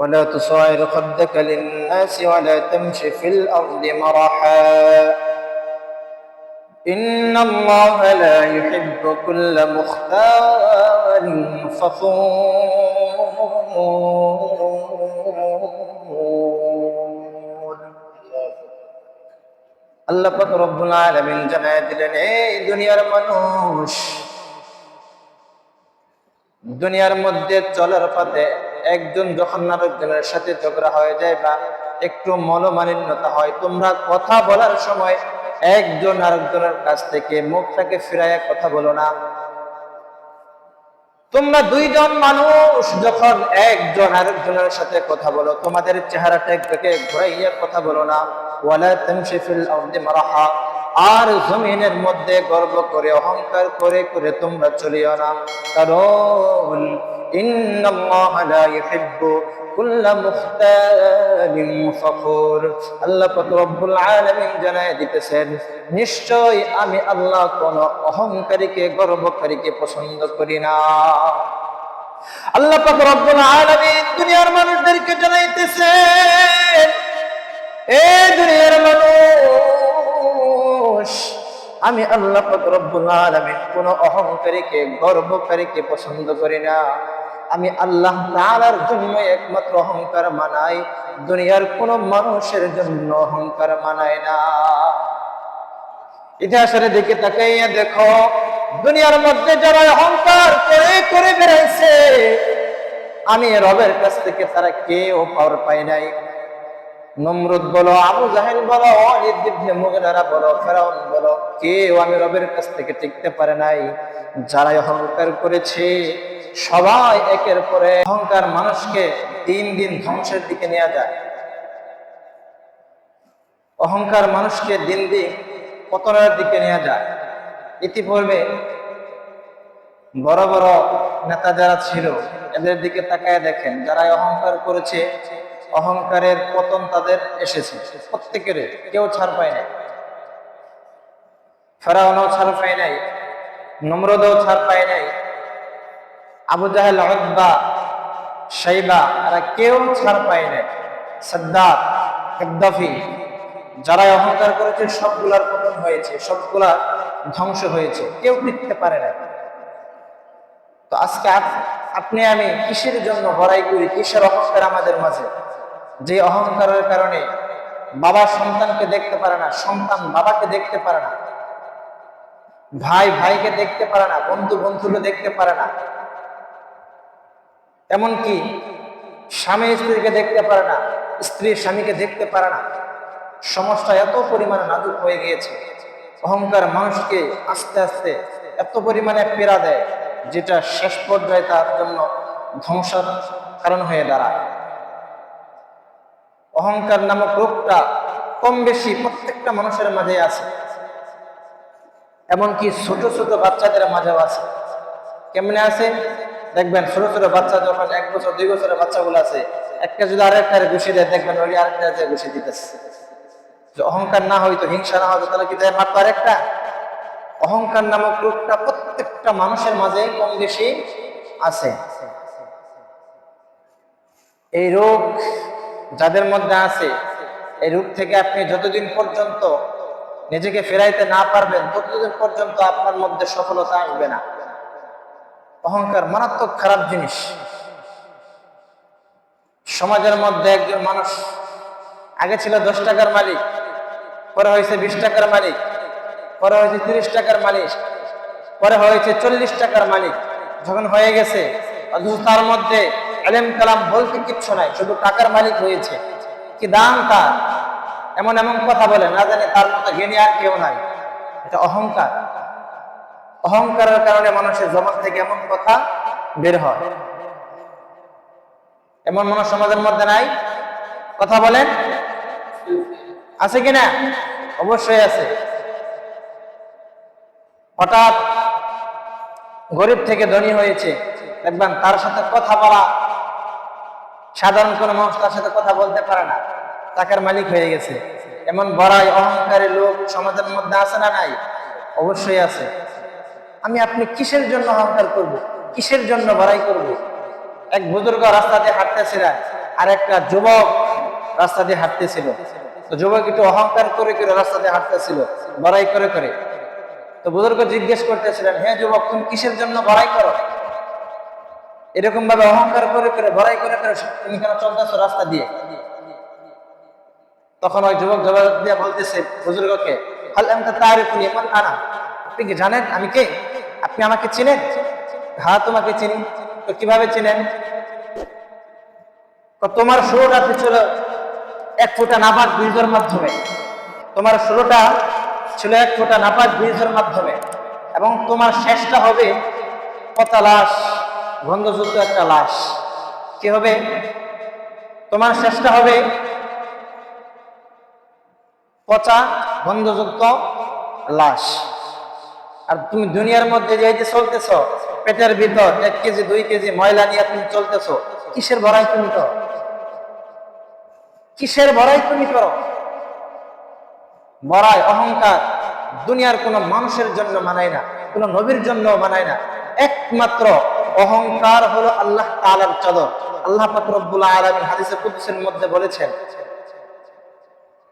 ولا تصعر خدك للناس ولا تمش في الأرض مرحا إن الله لا يحب كل مختال فخور আল্লাহ পাক রব্বুল আলামিন জানায় দিলেন এই দুনিয়ার মানুষ দুনিয়ার মধ্যে চলার পথে একজন যখন আরেকজনের সাথে ঝগড়া হয়ে যায় বা একটু মনোমালিন্যতা হয়, তোমরা কথা বলার সময় একজন আরেকজনের কাছ থেকে মুখটাকে ফিরাইয়া কথা বলো না। তোমরা দুইজন মানুষ যখন একজন আরেকজনের সাথে কথা বলো, তোমাদের চেহারাটা একদিকে ঘুরাইয়া কথা বলো না। ওয়ালা তামশি মারাহা। আর জমিনের মধ্যে গর্ব করে, অহংকার করে করে তোমরা চলিও না। কারণ নিশ্চয় আমি আল্লাহ কোন অহংকারীকে, গর্বকারীকে পছন্দ করি না। আল্লাহ পাক রব্বুল আলামিন দুনিয়ার মানুষদেরকে জানাইতেছেন, এ দুনিয়ার মানুষ আমি আল্লাহ রব্বুল আলামিন কোন অহংকারীকে, গর্বকারীকে পছন্দ করি না। আমি আল্লাহ তাআলার জন্য একমাত্র অহংকার মানাই। দুনিয়ার কোন মানুষের জন্য অহংকার মানাই না। ইতিহাসের দিকে তাকাইয়া দেখো, দুনিয়ার মধ্যে যারা অহংকার করে করে বেড়াইছে, আমি রবের কাছ থেকে তারা কেউ পাওয়ার পাই নাই। নমরুদ বলো, আবু জাহেল বলো ইবনে মুগনারা বলো, ফেরাউন বলো, কেউ আমি রবের কাছ থেকে টিকতে পারে নাই। যারা অহংকার করেছে, সবাই একের পরে অহংকার মানুষকে দিন দিন ধ্বংসের দিকে নিয়ে যায়। অহংকার মানুষকে দিন দিন পতনের দিকে নিয়ে যায়? ইতিপূর্বে বড় বড় নেতা যারা ছিল, এদের দিকে তাকায় দেখেন যারা অহংকার করেছে অহংকারের পতন তাদের এসেছে। প্রত্যেকের কেউ ছাড় পায় নাই। ফেরাউনও ছাড় পায় নাই। নমরদও ছাড় পায় নাই। আবু জাহেল অদ্বা সাইবা এরা কেউ ছাড় পায় নাই। সাদ্দাত গদ্দাফি যারা অহংকার করেছে, সবগুলার পতন হয়েছে, সবগুলা ধ্বংস হয়েছে। কেউ টিকতে পারে না তো আজকে আপনি আমি কিসের জন্য বড়াই করি? কিসের অহংকার আমাদের মাঝে? যে অহংকারের কারণে বাবা সন্তানকে দেখতে পারে না, সন্তান বাবাকে দেখতে পারে না, ভাই ভাইকে দেখতে পারে না, বন্ধু বন্ধুকে দেখতে পারে না, এমনকি স্বামী স্ত্রীকে দেখতে পারে না, স্ত্রী স্বামীকে দেখতে পারে না, সমস্যা এত পরিমাণে নাজুক হয়ে গিয়েছে, অহংকার মানুষকে আস্তে আস্তে এত পরিমাণে পেরা দেয়, যেটা শেষ পর্যায়ে তার জন্য ধ্বংসার কারণ হয়ে দাঁড়ায়। অহংকার নামক রোগটা কম বেশি প্রত্যেকটা মানুষের মাঝে আছে। এমনকি ছোট ছোট বাচ্চাদের মাঝেও আছে। কেমনে আছে? দেখবেন ছোট ছোট বাচ্চা যখন এক বছর, দুই বছরের বাচ্চাগুলো আছে, একটা যদি আরেকটা ঘুষি দেয়, দেখবেন ওই আরেকটা ঘুষি দিতেছে। যে অহংকার না হইতো হিংসা না হতো তাহলে কি দেয়? মারতো আরেকটা। অহংকার নামক রোগটা প্রত্যেকটা মানুষের মাঝে কম বেশি আছে। এই রোগ যাদের মধ্যে আছে, এই রূপ থেকে আপনি যতদিন পর্যন্ত নিজেকে ফেরাইতে না পারবেন, ততদিন পর্যন্ত আপনার মধ্যে সফলতা আসবে না। অহংকার মারাত্মক খারাপ জিনিস। সমাজের মধ্যে একজন মানুষ, আগে ছিল দশ টাকার মালিক, পরে হয়েছে বিশ টাকার মালিক, পরে হয়েছে তিরিশ টাকার মালিক, পরে হয়েছে চল্লিশ টাকার মালিক। যখন হয়ে গেছে তার মধ্যে আলেম কালাম বলতে কিচ্ছু নাই, শুধু টাকার মালিক হয়েছে কি দাম তার? এমন এমন কথা বলে, না জানে তার মতো জ্ঞানী আর কেউ নাই। এটা অহংকার। অহংকারের কারণে মানুষের জবান থেকে এমন কথা বের হয়। এমন মানুষ সমাজের মধ্যে নাই। কথা বলেন। আছে কিনা অবশ্যই আছে। হঠাৎ গরিব থেকে ধনী হয়েছে। দেখবেন তার সাথে কথা বলা সাধারণ কোনো মানুষ তার সাথে কথা বলতে পারে না। টাকার মালিক হয়ে গেছে। এমন বড়াই অহংকারী লোক সমাজের মধ্যে আছে না নাই? অবশ্যই আছে। আমি আপনি কিসের জন্য অহংকার করব? কিসের জন্য বড়াই করব? এক বুজুর্গ রাস্তাতে হাঁটতেছিলেন আর একটা যুবক রাস্তা দিয়ে হাঁটতেছিল। তো যুবক একটু অহংকার করে করে রাস্তা দিয়ে হাঁটতেছিল বড়াই করে করে। তো বুজুর্গ জিজ্ঞেস করতেছিলেন হ্যাঁ যুবক, তুমি কিসের জন্য বড়াই করো? এরকম ভাবে অহংকার করে করে বড়াই করে করে তুমি কেন চলতেছো রাস্তা দিয়ে? তখন ওই যুবক জবাব দিয়ে বলতেছে বুজুর্গকে আপনি কি জানেন আমি কে? আপনি আমাকে চিনেন? হ্যাঁ তোমাকে চিনি। তো কীভাবে চিনেন? তো তোমার শুরুটা ছিল এক ফোঁটা নাপাক বীজের মাধ্যমে। তোমার শুরুটা ছিল এক ফোঁটা নাপাক বীজের মাধ্যমে। এবং তোমার শেষটা হবে পচা লাশ গন্ধযুক্ত একটা লাশ। কি হবে? তোমার শেষটা হবে পচা গন্ধযুক্ত লাশ। আর তুমি দুনিয়ার মধ্যে যে এই যে চলতেছ, পেটের ভিতর এক কেজি, দুই কেজি ময়লা নিয়ে তুমি চলতেছ, কিসের ভরাই তুমি করো? কিসের ভরাই তুমি করো? মরাই অহংকার দুনিয়ার কোন মানুষের জন্য মানায় না, কোন নবীর জন্য মানায় না। একমাত্র অহংকার হলো আল্লাহ তাআলার চাদর আল্লাহ পাক রব্বুল আলামিন হাদিসে কুদসির মধ্যে বলেছেন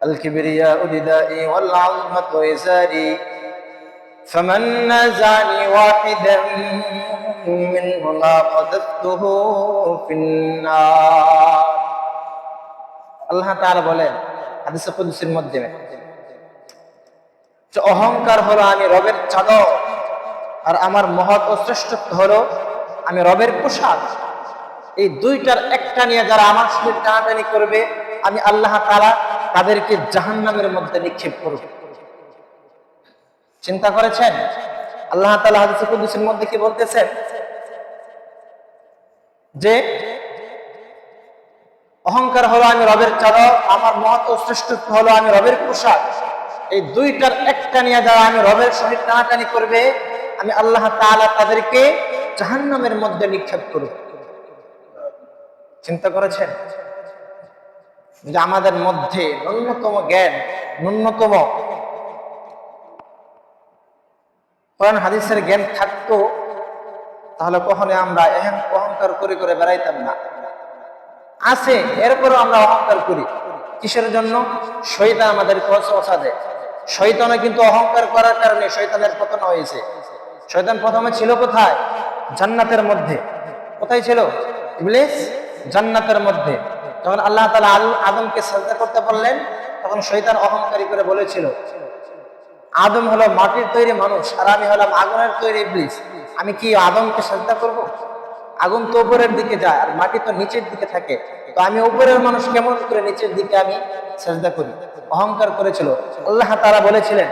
الكبرياء ردائي والعظمة إزاري فمن نازعني واحدا منهما قذفته في النار আল্লাহ তাআলা বলেন হাদিসে কুদসির মধ্যে যে অহংকার হলো আমি রবের চাদর আর আমার মহৎ ও শ্রেষ্ঠত্ব হলো আমি রবের পোশাক। এই দুইটার একটা নিয়ে যারা আমার সাথে টানাটানি করবে, আমি আল্লাহ তাআলা তাদেরকে জাহান্নামের মধ্যে নিক্ষেপ করব চিন্তা করেছেন? আল্লাহ তালা হাদিসে কুদসির মধ্যে কি বলতেছেন যে, অহংকার হলো আমি রবের চাদর, আমার মহৎ ও শ্রেষ্ঠত্ব হলো আমি রবের পোশাক। এই দুইটার একটা নিয়ে যারা আমি রবের সহিত টানাটানি করবে, আমি আল্লাহ তাআলা তাদেরকে জাহান্নামের মধ্যে নিক্ষেপ করব চিন্তা করেছেন? যে আমাদের মধ্যে ন্যূনতম জ্ঞান, ন্যূনতম কোরআন হাদিসের জ্ঞান থাকতো, তাহলে কখনো আমরা এহেন অহংকার করে করে বেড়াইতাম না। আছে, এরপরও আমরা অহংকার করি। কিসের জন্য? শৈতান আমাদের ওসা দেয়। শৈতানে কিন্তু অহংকার করার কারণে শৈতানের পতন হয়েছে। শৈতান প্রথমে ছিল কোথায়? জান্নাতের মধ্যে। কোথায় ছিল? ইবলিস? জান্নাতের মধ্যে। যখন আল্লাহ তালা আল আদমকে সাজদা করতে বললেন, তখন শৈতান অহংকারী করে বলেছিল, আদম হলো মাটির তৈরি মানুষ, আর আমি হলাম আগুনের তৈরি ইবলিস। আমি কি আদমকে সাজদা করব? আগুন তো উপরের দিকে যায়, আর মাটি তো নিচের দিকে থাকে। তো আমি উপরের মানুষ কেমন করে নিচের দিকে আমি সাজদা করি? অহংকার করেছিল। আল্লাহ তারা বলেছিলেন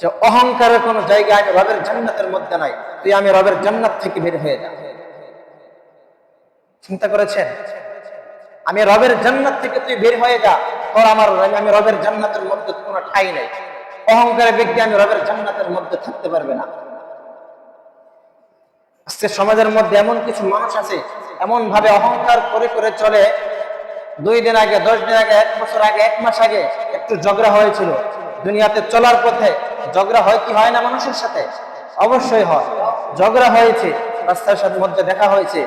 যে অহংকারের কোন জায়গা আমি রবের জান্নাতের মধ্যে নাই, তুই আমি রবের জান্নাত থেকে বের হয়ে যা। চিন্তা করেছেন? আমি রবের জান্নাত থেকে তুই বের হয়ে যা, তোর আমার আমি রবের জান্নাতের মধ্যে কোনো ঠাই নাই। অহংকারের ব্যক্তি আমি রবের জান্নাতের মধ্যে থাকতে পারবে না। আজকে সমাজের মধ্যে এমন কিছু মানুষ আছে এমন ভাবে অহংকার করে করে চলে। দুই দিন আগে, দশ দিন আগে, এক বছর আগে, এক মাস আগে একটু ঝগড়া হয়েছিল। দুনিয়াতে চলার পথে ঝগড়া হয় কি হয় না মানুষের সাথে? অবশ্যই হয়। ঝগড়া হয়েছে, রাস্তার সাথে মধ্যে দেখা হয়েছে।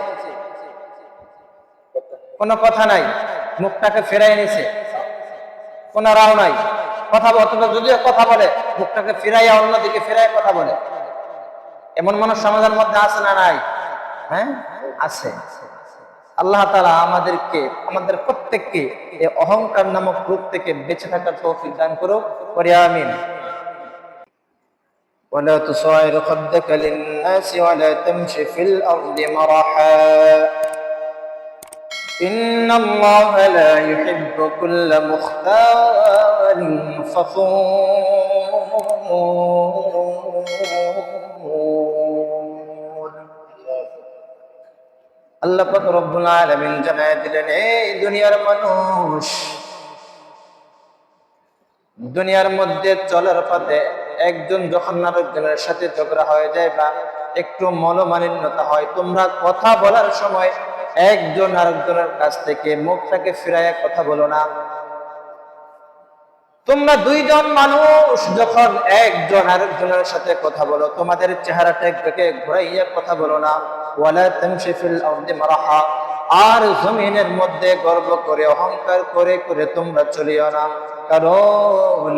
কোনো কথা নাই, মুখটাকে ফেরাই নিছে কোনো রাও নাই। কথা অথবা যদিও কথা বলে, মুখটাকে ফিরাইয়া অন্যদিকে ফেরাই কথা বলে। এমন মানুষ সমাজের মধ্যে আছে না নাই? হ্যাঁ? আছে। আল্লাহ তালা আমাদেরকে, আমাদের প্রত্যেককে এই অহংকার নামক রূপ থেকে বেঁচে থাকার তৌফিক দান করো করি আমিন। ولا تصعر خدك للناس ولا تمش في الأرض مرحا إن الله لا يحب كل مختال فخور আল্লাহ পাক রব্বুল আলামিন জানায় দিলেন এই দুনিয়ার মানুষ দুনিয়ার মধ্যে চলার পথে একজন যখন আরেকজনের সাথে ঝগড়া হয়ে যায় বা একটু মনোমালিন্যতা হয়। তোমরা কথা বলার সময় একজন আরেকজনের কাছ থেকে মুখটাকে ফিরাইয়া কথা বলো না। তোমরা দুইজন মানুষ যখন একজন আরেকজনের সাথে কথা বলো, তোমাদের চেহারাটা ঘুরাইয়া কথা বলো না। আর জমিনের মধ্যে গর্ব করে, অহংকার করে করে তোমরা চলিও না। কারণ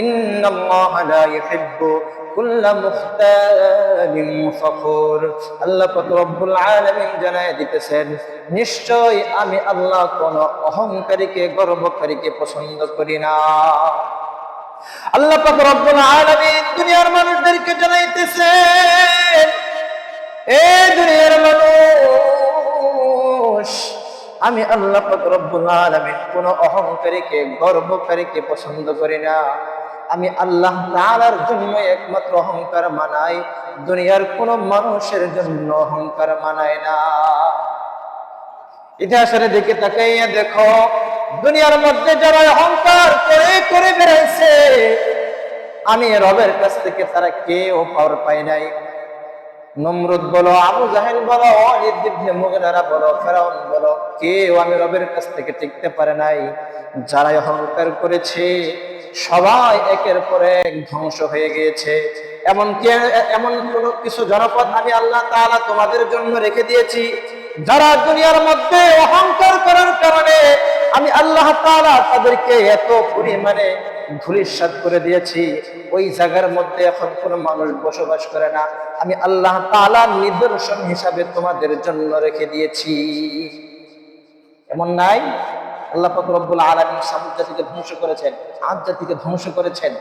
ইন্নাল্লাহ লা ইউহিব্বু কুল্লা মুখতালিন ফখুর আল্লাহ পাক রব্বুল আলামিন জানায় দিতেছেন নিশ্চয় আমি আল্লাহ কোন অহংকারীকে, গর্বকারীকে পছন্দ করি না। আল্লাহ পাক রব্বুল আলামিন দুনিয়ার মানুষদেরকে জানাইতেছেন, এ দুনিয়ার আমি আল্লাহ রব্বুল আলামিন কোন অহংকারীকে, গর্বকারীকে পছন্দ করি না। আমি আল্লাহ তাআলার জন্য একমাত্র অহংকার মানাই, দুনিয়ার কোন মানুষের জন্য অহংকার মানাই না। ইতিহাসের দিকে তাকাইয়া দেখো, দুনিয়ার মধ্যে যারা অহংকার করে করে বেড়াইছে, আমি রবের কাছ থেকে তারা কেউ পাওয়ার পাই নাই। নমরুদ বলো, আবু জাহেল বলো ইবনে বলো, ফেরাউন বলো, কেউ আমি রবের কাছ থেকে টিকতে পারে নাই। যারা অহংকার করেছে, সবাই একের পর এক ধ্বংস হয়ে গিয়েছে। এমন কি এমন কোন কিছু জনপদ আমি আল্লাহ তাআলা তোমাদের জন্য রেখে দিয়েছি, যারা দুনিয়ার মধ্যে অহংকার করার কারণে আমি আল্লাহ তাআলা তাদেরকে এত পরিমাণে ধুলিস্বাদ করে দিয়েছি। ওই জায়গার মধ্যে এখন কোন মানুষ বসবাস করে না। আমি আল্লাহ তাআলা নিদর্শন হিসাবে তোমাদের জন্য রেখে দিয়েছি। এমন নাই? আল্লাহ পাক রব্বুল আলামিন সামুদ জাতিকে ধ্বংস করেছেন, আদ জাতিকে ধ্বংস করেছেন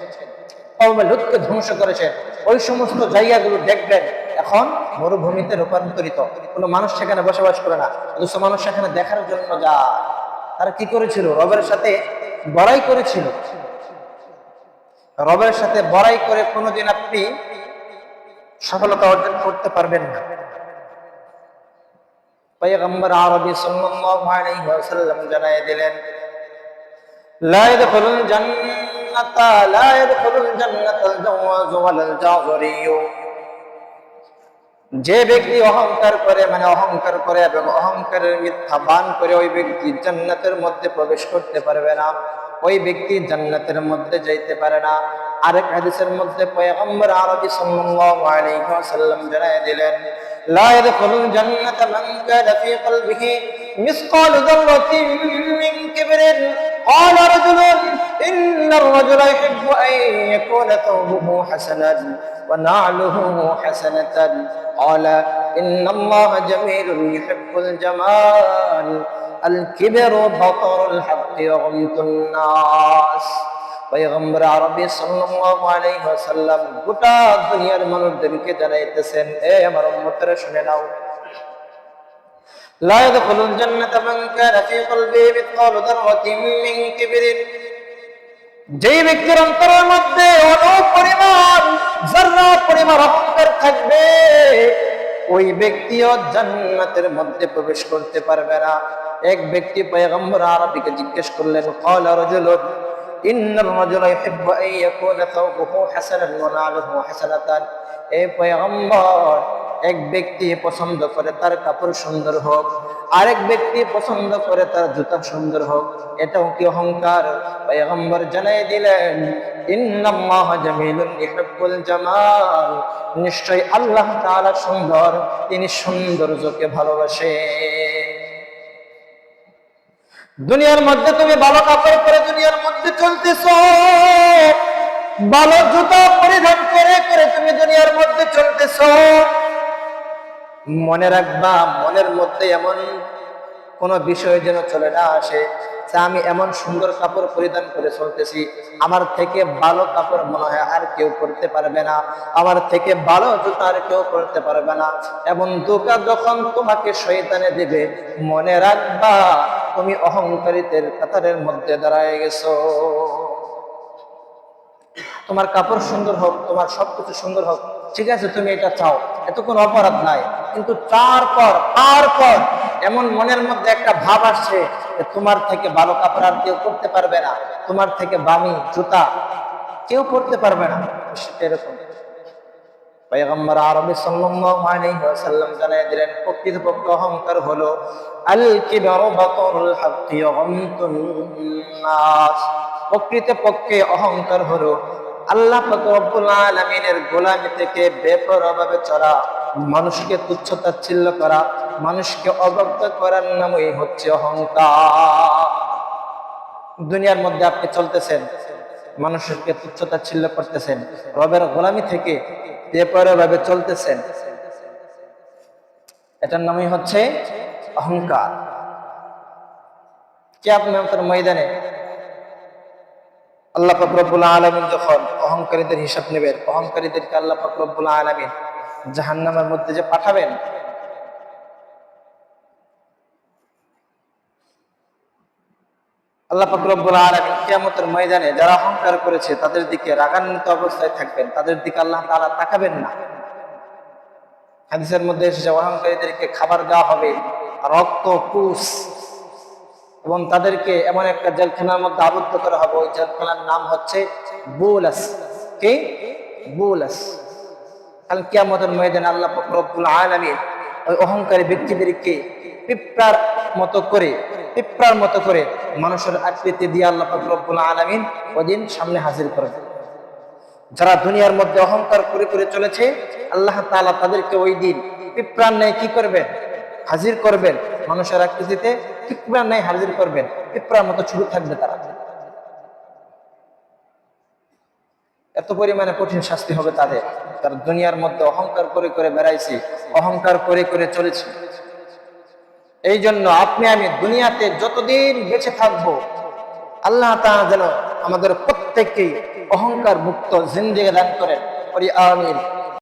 লুতকে ধ্বংস করেছেন। ওই সমস্ত জায়গাগুলো দেখবেন, এখন মরুভূমিতে রূপান্তরিত। কোনো মানুষ সেখানে বসবাস করে না, অথচ মানুষ সেখানে দেখার জন্য যা তারা কি করেছিল? রবের সাথে বড়াই করেছিল। রবের সাথে বড়াই করে কোনোদিন আপনি সফলতা অর্জন করতে পারবেন না। পয়গম্বর আরবি সাল্লাল্লাহু ওয়াসাল্লাম জানায় দিলেন, লা ইয়াদখুলুল জান্নাতা, লা ইয়াদখুলুল জান্নাতাল যে ব্যক্তি অহংকার করে মানে অহংকার করে এবং অহংকারের মিথ্যা বান করে ওই ব্যক্তি জান্নাতের মধ্যে প্রবেশ করতে পারবে না, ওই ব্যক্তি জান্নাতের মধ্যে যাইতে পারে না। আরেক হাদিসের মধ্যে পয়গম্বর আরবি সাল্লাল্লাহু আলাইহি ওয়াসাল্লাম জানায় দিলেন, লা ইয়াদখুলুল জান্নাতা মান কানা ফি কলবিহি মিসকাল দাররাতিন মিন কিবরিন। قال رجل إن الرجل يحب أن يكون ثوبه حسنا ونعله حسنة قال إن الله جميل يحب الجمال الكبر بطر الحق وغمط الناس পয়গম্বর আরবি সাল্লাল্লাহু আলাইহি ওয়াসাল্লাম গোটা দুনিয়ার মানুষদেরকে জানাইতেছেন এ আমার উম্মতরা শুনে নাও لا يدخل الجنة من كان في قلبه مثقال ذرة من كبر যেই ব্যক্তির অন্তরের মধ্যে অনেক পরিমাণ জাররা পরিমাণ অহংকার থাকবে ওই ব্যক্তিও জান্নাতের মধ্যে প্রবেশ করতে পারবে না এক ব্যক্তি পয়গম্বর আরবিকে জিজ্ঞেস করলেন قال رجل إن الرجل يحب أن يكون ثوبه حسنا ونعله حسنة এ পয়গম্বর এক ব্যক্তি পছন্দ করে তার কাপড় সুন্দর হোক, আরেক ব্যক্তি পছন্দ করে তার জুতা সুন্দর হোক, এটাও কি অহংকার? পয়গম্বর জানাই দিলেন নিশ্চয় আল্লাহ তাআলা সুন্দর, তিনি সৌন্দর্যকে ভালোবাসে। দুনিয়ার মধ্যে তুমি ভালো কাপড় পরে দুনিয়ার মধ্যে চলতেছ। ভালো জুতা পরিধান করে করে তুমি দুনিয়ার মধ্যে চলতেছ। মনে রাখবা, মনের মধ্যে এমন কোন বিষয় যেন চলে না আসে যে আমি এমন সুন্দর কাপড় পরিধান করে চলতেছি। আমার থেকে ভালো কাপড় মনে হয় আর কেউ করতে পারবে না। আমার থেকে ভালো জুতা আর কেউ করতে পারবে না। এমন দোকা যখন তোমাকে শয়তানে দেবে, মনে রাখবা, তুমি অহংকারিতের কাতারের মধ্যে দাঁড়ায় গেছো। তোমার কাপড় সুন্দর হোক, তোমার সবকিছু সুন্দর হোক, ঠিক আছে, তুমি এটা চাও। এত কোনো অপরাধ নাই, কিন্তু তারপর তারপর এমন মনের মধ্যে একটা ভাব আসছে যে তোমার থেকে ভালো কাপড় আর কেউ করতে পারবে না, তোমার থেকে বামি, জুতা কেউ করতে পারবে না এরকম। পয়গম্বর আরবি সাল্লাল্লাহু আলাইহি ওয়াসাল্লাম জানায় দিলেন, প্রকৃতপক্ষে অহংকার হলো, আল কিবারু বাতরুল হাক্কি ওয়াগমতুন নাস। প্রকৃতপক্ষে অহংকার হলো আল্লাহ রব্বুল আলামিনের গোলামি থেকে বেপরোয়াভাবে চলা, মানুষকে তুচ্ছ তাচ্ছিল্য করা, মানুষকে অবজ্ঞ করার নামই হচ্ছে অহংকার। দুনিয়ার মধ্যে আপনি চলতেছেন, মানুষকে তুচ্ছ তাচ্ছিল্য করতেছেন, রবের গোলামি থেকে ভাবে চলতেছেন। এটার নামই হচ্ছে অহংকার। কে আপনার ময়দানে আল্লাহ ফকরবুল আলমিন যখন অহংকারীদের হিসাব নেবেন, অহংকারীদেরকে আল্লাহ ফকরবুল আলমিন জাহান্নামের মধ্যে যে পাঠাবেন, আল্লাহ ফকরবুল আলমিন কিয়ামতের ময়দানে যারা অহংকার করেছে, তাদের দিকে রাগান্বিত অবস্থায় থাকবেন। তাদের দিকে আল্লাহ তাআলা তাকাবেন না। হাদিসের মধ্যে এসেছে, অহংকারীদেরকে খাবার দেওয়া হবে, রক্ত, কুশ এবং তাদেরকে এমন একটা জেলখানার মধ্যে আবদ্ধ করা হবে। ওই জেলখানার নাম হচ্ছে বুলাস। কে? বুলাস। কাল কিয়ামতের ময়দানে আল্লাহ রব্বুল আলামিন ওই অহংকারী ব্যক্তিদেরকে পিঁপড়ার মতো করে, পিঁপড়ার মতো করে মানুষের আকৃতি দিয়ে আল্লাহ রব্বুল আলামিন ওদিন সামনে হাজির করবে যারা দুনিয়ার মধ্যে অহংকার করে করে চলেছে, আল্লাহ তালা তাদেরকে ওই দিন পিঁপড়ার ন্যায় কি করবেন? হাজির করবেন। মানুষের আকৃতিতে পিঁপড়ার ন্যায় হাজির করবেন পিঁপড়ার মতো ছুটে থাকবে তারা। এত পরিমাণে কঠিন শাস্তি হবে তাদের, তার দুনিয়ার মধ্যে অহংকার করে করে বেড়াইছি, অহংকার করে করে চলেছি। এই জন্য আপনি, আমি দুনিয়াতে যতদিন বেঁচে থাকব, আল্লাহ যেন আমাদের প্রত্যেককেই অহংকার মুক্ত জিন্দিগি দান করেন। করি আমিন।